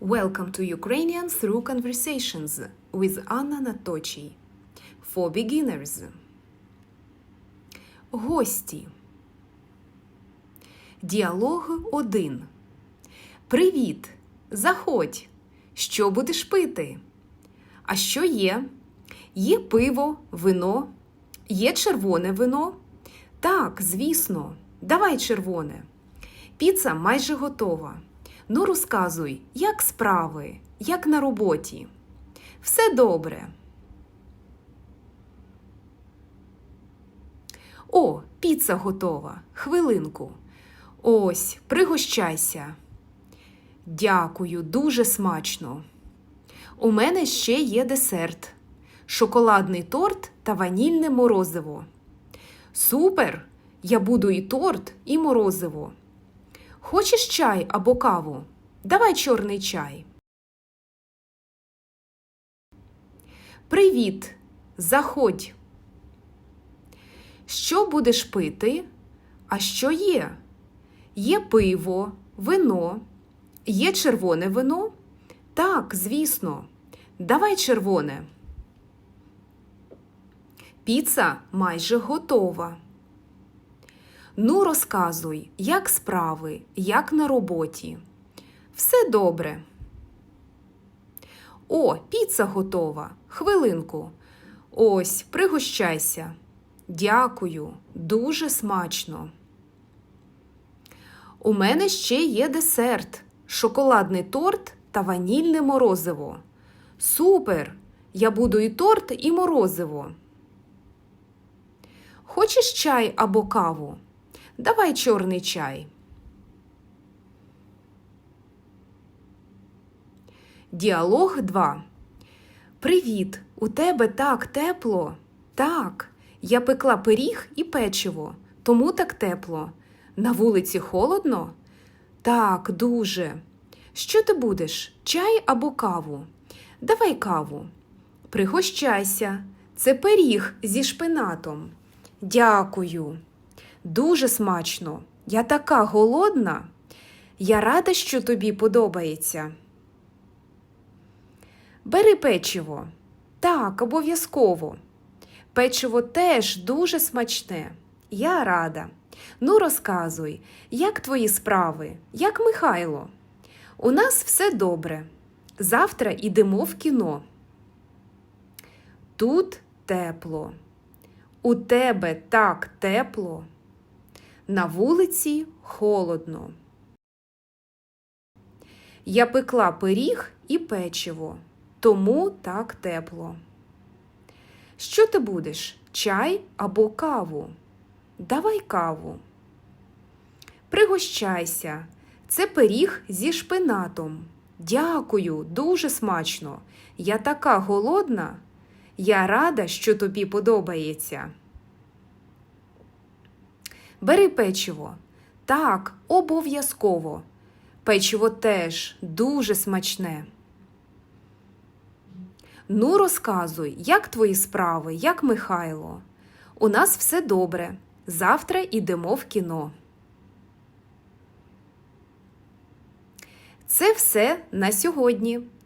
Welcome to Ukrainian through conversations with Anna Natочій. For beginners. Гості. Діалог 1. Привіт. Заходь. Що будеш пити? А що є? Є пиво, вино, є червоне вино. Так, звісно, давай червоне. Піца майже готова. Ну, розказуй, як справи, як на роботі. Все добре. О, піца готова. Хвилинку. Ось, пригощайся. Дякую, дуже смачно. У мене ще є десерт: шоколадний торт та ванільне морозиво. Супер! Я буду і торт, і морозиво. Хочеш чай або каву? Давай чорний чай. Привіт! Заходь. Що будеш пити? А що є? Є пиво, вино, є червоне вино? Так, звісно. Давай червоне. Піца майже готова. Ну, розказуй, як справи, як на роботі. Все добре. О, піца готова. Хвилинку. Ось, пригощайся. Дякую, дуже смачно. У мене ще є десерт, шоколадний торт та ванільне морозиво. Супер! Я буду і торт, і морозиво. Хочеш чай або каву? Давай чорний чай. Діалог 2. Привіт! У тебе так тепло. Так, я пекла пиріг і печиво, тому так тепло. На вулиці холодно? Так, дуже. Що ти будеш? Чай або каву? Давай каву. Пригощайся. Це пиріг зі шпинатом. Дякую. Дуже смачно. Я така голодна. Я рада, що тобі подобається. Бери печиво. Так, обов'язково. Печиво теж дуже смачне. Я рада. Ну, розказуй, як твої справи, як Михайло? У нас все добре. Завтра йдемо в кіно. Тут тепло. У тебе так тепло. На вулиці холодно. Я пекла пиріг і печиво, тому так тепло. Що ти будеш? Чай або каву? Давай каву. Пригощайся. Це пиріг зі шпинатом. Дякую, дуже смачно. Я така голодна. Я рада, що тобі подобається. Бери печиво. Так, обов'язково. Печиво теж дуже смачне. Ну, розказуй, як твої справи, як Михайло? У нас все добре. Завтра йдемо в кіно. Це все на сьогодні.